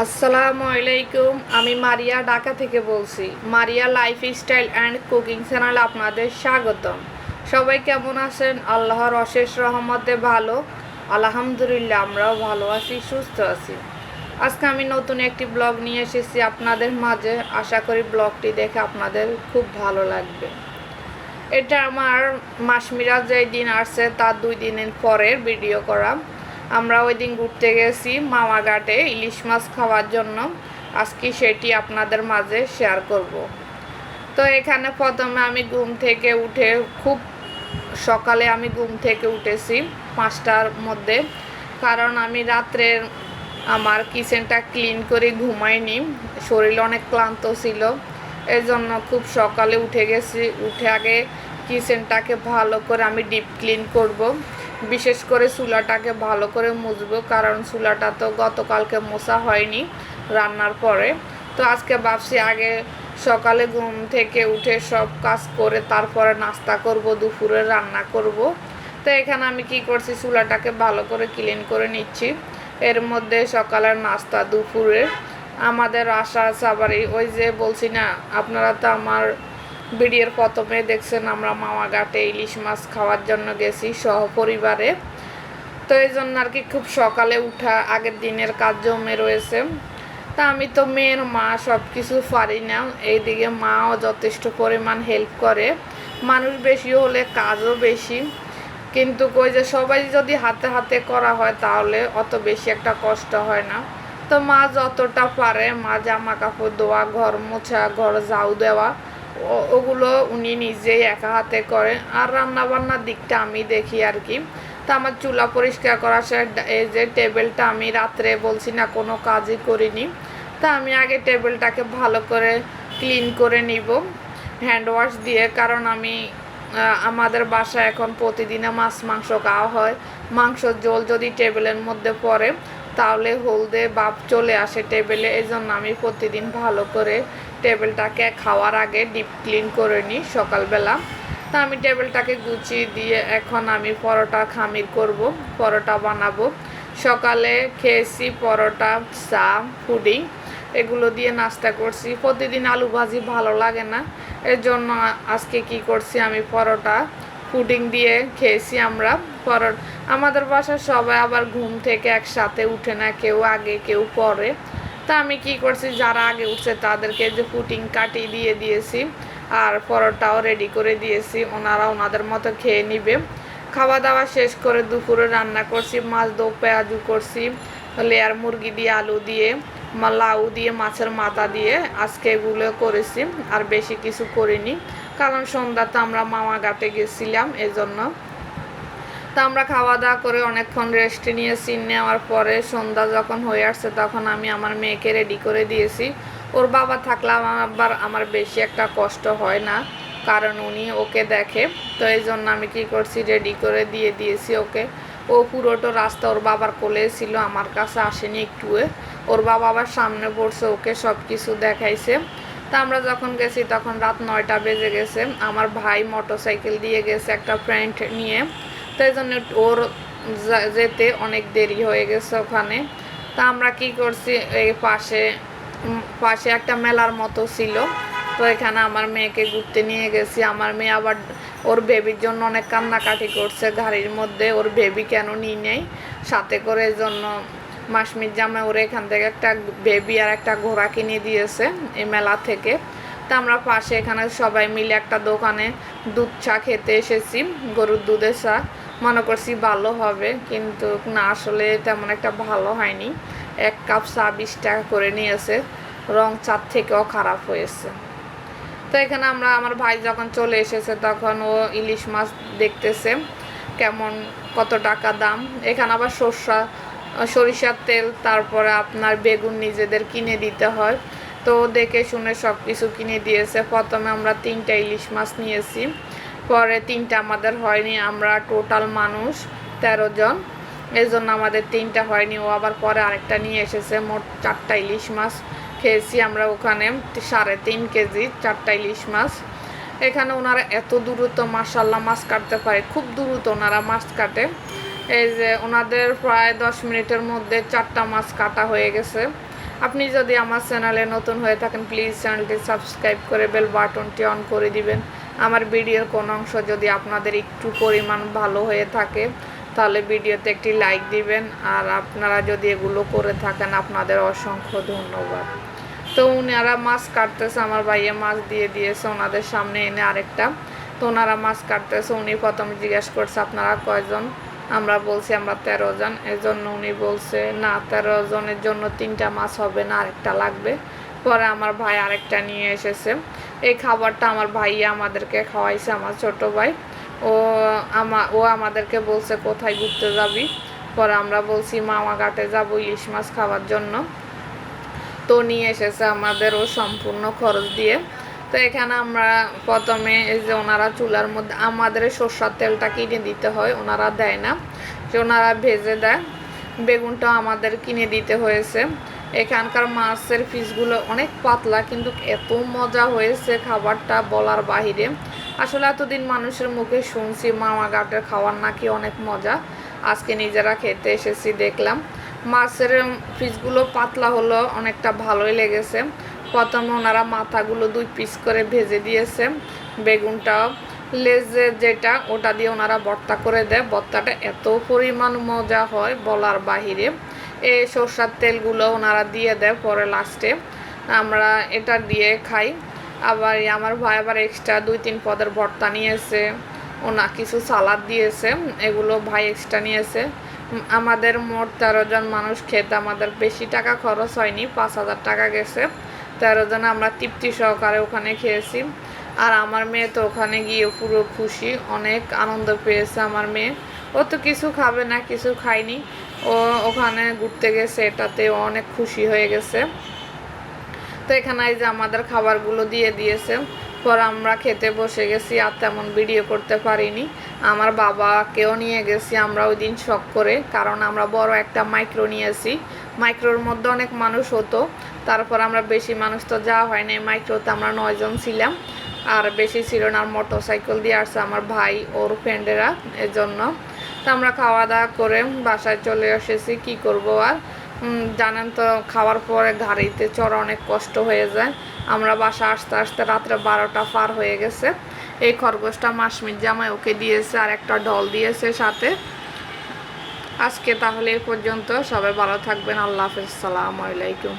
আসসালামু আলাইকুম, আমি মারিয়া ঢাকা থেকে বলছি। মারিয়া লাইফ স্টাইল অ্যান্ড কুকিং চ্যানেলে আপনাদের স্বাগতম। সবাই কেমন আছেন? আল্লাহর অশেষ রহমতে ভালো। আলহামদুলিল্লাহ, আমরাও ভালো আছি, সুস্থ আছি। আজকে আমি নতুন একটি ব্লগ নিয়ে এসেছি আপনাদের মাঝে। আশা করি ব্লগটি দেখে আপনাদের খুব ভালো লাগবে। এটা আমার মাসমিরা যেই দিন আসছে, তার দুই দিনের পরের ভিডিও করা। আমরা ওই দিন ঘুরতে গেছি মামাঘাটে ইলিশ মাছ খাওয়ার জন্য। আজকে সেটি আপনাদের মাঝে শেয়ার করব। তো এখানে প্রথমে আমি ঘুম থেকে উঠে, খুব সকালে আমি ঘুম থেকে উঠেছি পাঁচটার মধ্যে। কারণ আমি রাত্রে আমার কিচেনটা ক্লিন করে ঘুমাইনি, শরীর অনেক ক্লান্ত ছিল। এই জন্য খুব সকালে উঠে গেছি, উঠে আগে কিচেনটাকে ভালো করে আমি ডিপ ক্লিন করব। বিশেষ করে চুলাটাকে ভালো করে মুছবো, কারণ চুলাটা তো গতকালকে মোছা হয়নি রান্নার পরে। তো আজকে ভাবছি আগে সকালে ঘুম থেকে উঠে সব কাজ করে তারপরে নাস্তা করব, দুপুরে রান্না করব। তো এখানে আমি কি করছি, চুলাটাকে ভালো করে ক্লিন করে নিচ্ছি। এর মধ্যে সকালের নাস্তা, দুপুরে। আমাদের আশা আবার ওই যে বলছি না, আপনারা তো আমার ভিডিওর প্রথমে দেখছেন আমরা মামা ঘাটে ইলিশ মাছ খাওয়ার জন্য গেছি সহপরিবারে তো এই জন্য আর কি খুব সকালে উঠা আগের দিনের কাজ জমে রয়েছে। তা আমি তো মেয়ের মা সব কিছু পারি না। এইদিকে মাও যথেষ্ট পরিমাণ হেল্প করে। মানুষ বেশি হলে কাজও বেশি। কিন্তু কই যে সবাই যদি হাতে হাতে করা হয় তাহলে অত বেশি একটা কষ্ট হয় না। তো মা যতটা পারে, মা জামা কাপড় ধোয়া, ঘর মোছা, ঘর ঝাউ দেওয়া ওগুলো উনি নিজেই একা হাতে করে আর রান্না বান্নার দিকটা আমি দেখি আর কি। তা আমার চুলা পরিষ্কার করা এই যে টেবিলটা আমি রাত্রে বলছি না, কোনো কাজই করিনি। তা আমি আগে টেবিলটাকে ভালো করে ক্লিন করে নিব। হ্যান্ড ওয়াশ দিয়ে, কারণ আমি আমাদের বাসায় এখন প্রতিদিনে মাছ মাংস খাওয়া হয়। মাংসর জল যদি টেবিলের মধ্যে পড়ে, তাহলে হলদে বাপ চলে আসে টেবিলে। এই জন্য আমি প্রতিদিন ভালো করে টেবিলটাকে খাওয়ার আগে ডিপ ক্লিন করে নিই সকালবেলা। তা আমি টেবিলটাকে গুছিয়ে দিয়ে এখন আমি পরোটা খামির করব, পরোটা বানাবো। সকালে খেয়েছি পরোটা, চা, পুডিং, এগুলো দিয়ে নাস্তা করছি। প্রতিদিন আলু ভাজি ভালো লাগে না এর জন্য আজকে কি করছি আমি পরোটা, পুডিং দিয়ে খেয়েছি আমরা। পরোটা আমাদের বাসায় সবাই আবার ঘুম থেকে একসাথে উঠে না, কেউ আগে, কেউ পরে। তা আমি কি করছি, যারা আগে উঠছে তাদেরকে যে পুটিং কাটিয়ে দিয়ে দিয়েছি আর পরোটাও রেডি করে দিয়েছি, ওনারা ওনাদের মতো খেয়ে নিবে। খাওয়া দাওয়া শেষ করে দুপুরে রান্না করছি, মাছ দো, পেঁয়াজু করছি লেয়ার মুরগি দিয়ে, আলু দিয়ে লাউ দিয়ে, মাছের মাথা দিয়ে আজকে এগুলো করেছি, আর বেশি কিছু করিনি। কারণ সন্ধ্যাতে আমরা মামা ঘাটে গেছিলাম, এজন্য তা আমরা খাওয়া দাওয়া করে অনেকক্ষণ রেস্ট নিয়েছি নেওয়ার পরে সন্ধ্যা যখন হয়ে আসছে তখন আমি আমার মেয়েকে রেডি করে দিয়েছি। ওর বাবা থাকলে আবার আমার বেশি একটা কষ্ট হয় না, কারণ উনি ওকে দেখে। তো এই জন্য আমি কি করছি রেডি করে দিয়ে দিয়েছি ওকে। ও পুরোটো রাস্তা ওর বাবার কোলে ছিল, আমার কাছে আসেনি একটুয়ে ওর বাবা আবার সামনে পড়ছে, ওকে সব কিছু দেখাইছে। তা আমরা যখন গেছি তখন রাত নয়টা বেজে গেছে। আমার ভাই মোটরসাইকেল দিয়ে গেছে একটা ফ্রেন্ড নিয়ে। তাই জন্য ওর যেতে অনেক দেরি হয়ে গেছে ওখানে। তা আমরা কি করছি, এই পাশে পাশে একটা মেলার মতো ছিল। তো এখানে আমার মেয়েকে ঘুরতে নিয়ে গেছি। আমার মেয়ে আবার ওর বেবির জন্য অনেক কান্নাকাটি করছে গাড়ির মধ্যে। ওর বেবি কেন নিয়ে নেই? সাথে করে জন্য মাসমির জামা ওর এখান থেকে একটা বেবি আর একটা ঘোড়া কিনে দিয়েছে এই মেলা থেকে। তা আমরা পাশে এখানে সবাই মিলে একটা দোকানে দুধ চা খেতে এসেছি, গরুর দুধের চা। মনে করছি ভালো হবে, কিন্তু না, আসলে তেমন একটা ভালো হয়নি। এক কাপ চা বিশ টাকা করে নিয়েছে, রং চার থেকেও খারাপ হয়েছে। তো এখানে আমরা, আমার ভাই যখন চলে এসেছে, তখন ও ইলিশ মাছ দেখতেছে, কেমন, কত টাকা দাম। এখানে আবার সর্ষা, সরিষার তেল, তারপরে আপনার বেগুন নিজেদের কিনে দিতে হয়। তো দেখে শুনে সব কিছু কিনে দিয়েছে। প্রথমে আমরা তিনটা ইলিশ মাছ নিয়েছি। পরে তিনটা আমাদের হয়নি, আমরা টোটাল মানুষ তেরো জন। এই জন্য আমাদের তিনটা হয়নি, ও আবার পরে আরেকটা নিয়ে এসেছে, মোট চারটা ইলিশ মাছ খেয়েছি আমরা ওখানে, সাড়ে তিন কেজি চারটা ইলিশ মাছ। এখানে ওনারা এত দ্রুত মাসাল্লাহ মাছ কাটতে পারে, খুব দ্রুত ওনারা মাছ কাটে। এই যে ওনাদের প্রায় দশ মিনিটের মধ্যে চারটা মাছ কাটা হয়ে গেছে। আপনি যদি আমার চ্যানেলে নতুন হয়ে থাকেন প্লিজ চ্যানেলটি সাবস্ক্রাইব করে বেল বাটনটি অন করে দিবেন। আমার ভিডিওর কোনো অংশ যদি আপনাদের একটু পরিমাণ ভালো হয়ে থাকে, তাহলে ভিডিওতে একটি লাইক দিবেন। আর আপনারা যদি এগুলো করে থাকেন, আপনাদের অসংখ্য ধন্যবাদ। তো ওনারা মাছ কাটতেছে, আমার ভাইয়া মাছ দিয়ে দিয়েছে ওনাদের সামনে এনে আরেকটা। তো ওনারা মাছ কাটতেছে, উনি প্রথমে জিজ্ঞেস করছে, আপনারা কয়জন? আমরা বলছি, আমরা তেরো জন। এর জন্য উনি বলছে, না, তেরো জনের জন্য তিনটা মাছ হবে না, আরেকটা লাগবে। পরে আমার ভাই আরেকটা নিয়ে এসেছে। এই খাবারটা আমার ভাইয়া আমাদেরকে খাওয়াইছে, আমার ছোট ভাই। ও আমা, ও আমাদেরকে বলছে, কোথায় ঘুরতে যাবি? পরে আমরা বলছি মামা ঘাটে যাব ইলিশ মাছ খাওয়ার জন্য। তো নিয়ে এসেছে আমাদের ও সম্পূর্ণ খরচ দিয়ে। তো এখানে আমরা প্রথমে এই যে ওনারা চুলার মধ্যে, আমাদের সর্ষার তেলটা কিনে দিতে হয়, ওনারা দেয় না। যে ওনারা ভেজে দেয় বেগুনটা আমাদের কিনে দিতে হয়েছে। এখানকার মাছের পিসগুলো অনেক পাতলা, কিন্তু এত মজা হয়েছে খাবারটা বলার বাহিরে। আসলে এতদিন মানুষের মুখে শুনছি মামা ঘাটের খাওয়ার নাকি অনেক মজা। আজকে নিজেরা খেতে এসেছি, দেখলাম। মাছের পিসগুলো পাতলা হলো অনেকটা ভালোই লেগেছে। প্রথমে ওনারা মাথাগুলো দুই পিস করে ভেজে দিয়েছে। বেগুনটাও লেজে যেটা, ওটা দিয়ে ওনারা ভর্তা করে দেয়। ভর্তাটা এত পরিমাণ মজা হয় বলার বাহিরে। এই সর্ষার তেলগুলো ওনারা দিয়ে দেয় পরে লাস্টে আমরা এটা দিয়ে খাই। আবার আমার ভাই আবার এক্সট্রা দুই তিন পদের ভর্তা নিয়েছে। ওনা কিছু সালাদ দিয়েছে। এগুলো ভাই এক্সট্রা নিয়েছে। আমাদের মোট তেরো জন মানুষ খেতে আমাদের বেশি টাকা খরচ হয়নি, পাঁচ হাজার টাকা গেছে। তেরো জন আমরা তৃপ্তি সহকারে ওখানে খেয়েছি। আর আমার মেয়ে তো ওখানে গিয়ে পুরো খুশি, অনেক আনন্দ পেয়েছে আমার মেয়ে। ও তো কিছু খাবে না, কিছু খায়নি। ও ওখানে ঘুরতে গেছে, এটাতে অনেক খুশি হয়ে গেছে। তো এখানে এই যে আমাদের খাবারগুলো দিয়ে দিয়েছে, পর আমরা খেতে বসে গেছি আর তেমন ভিডিও করতে পারিনি। আমার বাবাকেও নিয়ে গেছি, আমরা ওই দিন শখ করে, কারণ আমরা বড় একটা মাইক্রো নিয়েছি। মাইক্রোর মধ্যে অনেক মানুষ হতো, তারপর আমরা বেশি মানুষ তো যাওয়া হয় না মাইক্রোতে আমরা নয়জন ছিলাম। আর বেশি ছিল না, আর মোটর সাইকেল দিয়ে আসছে আমার ভাই, ওর ফ্রেন্ডেরা এর জন্য তো আমরা খাওয়া দাওয়া করে বাসায় চলে এসেছি, কি করব আর? জানেন তো, খাওয়ার পরে গাড়িতে চড়া অনেক কষ্ট হয়ে যায়। আমরা বাসা আসতে আসতে রাত্রে বারোটা পার হয়ে গেছে। এই খরগোশটা মাসমির জামাই ওকে দিয়েছে আর একটা ডল দিয়েছে সাথে। আজকে তাহলে এই পর্যন্ত। সবাই ভালো থাকবেন। আল্লাহ হাফিজ। সালামু আলাইকুম।